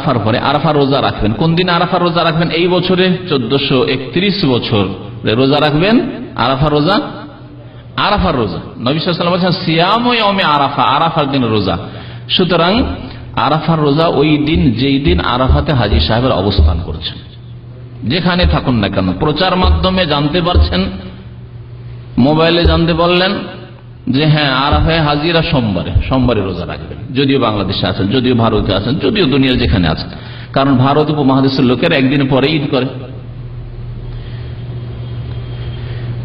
আরাফার পরে আরাফা রোজা রাখবেন। কোন দিন আরাফা রোজা রাখবেন? এই বছরে চোদ্দশো একত্রিশ বছর। রোজা রাখবেন? আরাফা রোজা? আরাফার রোজা। নবিসাম বলছেন, সিয়ামে আরাফা আরাফার দিন রোজা। সুতরাং আরাফার রোজা ওই দিন, যেই দিন আরাফাতে হাজি সাহেবের অবস্থান করছেন। যেখানে থাকুন না কেন। প্রচার মাধ্যমে জানতে পারছেন, মোবাইলে জানতে পারলেন যে হ্যাঁ আরাফায় হাজিরা সোমবারে সোমবারে রোজা রাখবেন। যদিও বাংলাদেশে আছেন, যদিও ভারতে আছেন, যদিও দুনিয়ার যেখানে আছেন। কারণ ভারত উপমহাদেশের লোকের একদিন পরে ঈদ করে।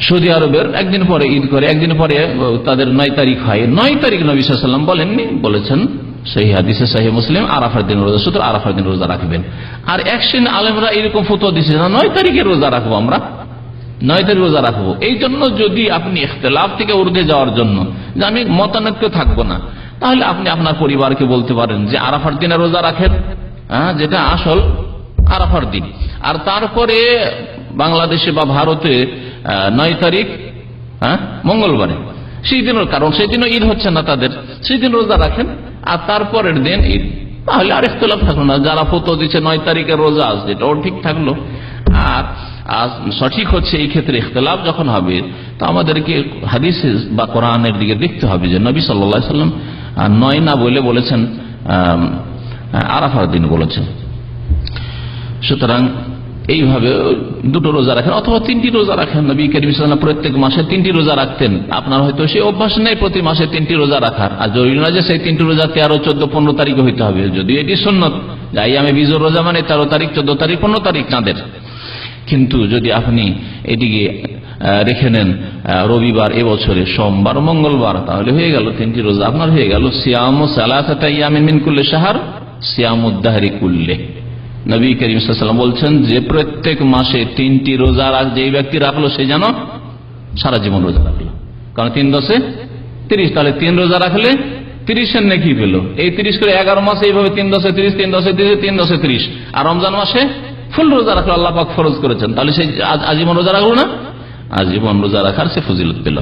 সৌদি আরবের একদিন পরে ঈদ করে, একদিন পরে তাদের নয় তারিখ হয়। নয় তারিখ নবী সাল্লাম বলেননি, বলেছেন সেই হাদিসে সাহি মুসলিম, আরাফার দিন রোজা, সুতরাং আরাফার দিন রোজা রাখবেন। আর এক শ্রেণি আলেমরা এরকম ফটো দিচ্ছে না, নয় তারিখে রোজা রাখব আমরা। নয় তারিখ রোজা রাখব। এই জন্য যদি আপনি ইখতলাফ থেকে উর্ধে যাওয়ার জন্য, যে আমি মতানৈক্য থাকব না, তাহলে আপনি আপনার পরিবারকে বলতে পারেন যে আরাফার দিনে রোজা রাখেন। হ্যাঁ যেটা আসল আরাফার দিন। আর তারপরে বাংলাদেশে বা ভারতে নয় তারিখ হ্যাঁ মঙ্গলবারে। সেই দিনের কারণ, সেই দিনও ঈদ হচ্ছে না তাদের। সেই দিন রোজা রাখেন, আর তারপরের দিন ঈদ। তাহলে আর ইখতলাফ থাকল না। যারা ফতো দিচ্ছে, নয় তারিখের রোজা আসছে এটাও ঠিক থাকল। আর আর সঠিক হচ্ছে এই ক্ষেত্রে ইখতলাফ যখন হবে, তো আমাদেরকে হাদিস বা কোরআনের দিকে দেখতে হবে যে নবী সাল্লা সাল্লাম নয় না বলে বলেছেন আরাফার দিন বলেছেন। সুতরাং এইভাবে দুটো রোজা রাখেন অথবা তিনটি রোজা রাখেন। নবী করিম সাল্লাম প্রত্যেক মাসে তিনটি রোজা রাখতেন। আপনার হয়তো সেই অভ্যাস নেই প্রতি মাসে তিনটি রোজা রাখার। আর জরুরি না যে সেই তিনটি রোজা তেরো, চোদ্দ, পনেরো তারিখে হইতে হবে। যদি এটি সন্ন্যত যাই আমি বিজোর রোজা মানে তেরো তারিখ, চোদ্দ তারিখ, পনেরো তারিখ চাঁদের কিন্তু যদি আপনি এটিকে রেখে নেন রবিবার এবছরে, সোমবার, মঙ্গলবার, তাহলে হয়ে গেল তিনটি রোজা। আপনার হয়ে গেল সিয়াম সালাসাতা ইয়ামিন মিন কুল্লে সাহার সিয়াম উদ্দাহারি কুল্লে। নবী করিম সাল্লাম বলছেন যে প্রত্যেক মাসে তিনটি রোজা রাখ যে ব্যক্তি রাখল সে যেন সারা জীবন রোজা রাখল। কারণ তিন দশে তিরিশ, তাহলে তিন রোজা রাখলে তিরিশের নাকি পেল। এই তিরিশ করে এগারো মাসে এইভাবে তিন দশে তিরিশ, তিন দশে তিরিশ, তিন দশে তিরিশ। আর রমজান মাসে ফুল রোজা রাখল আল্লাহ পাক ফরজ করেছেন। তাহলে সেই আজ- আজীবন রোজা রাখল না? আজীবন রোজা রাখার সে ফজিলত পেল।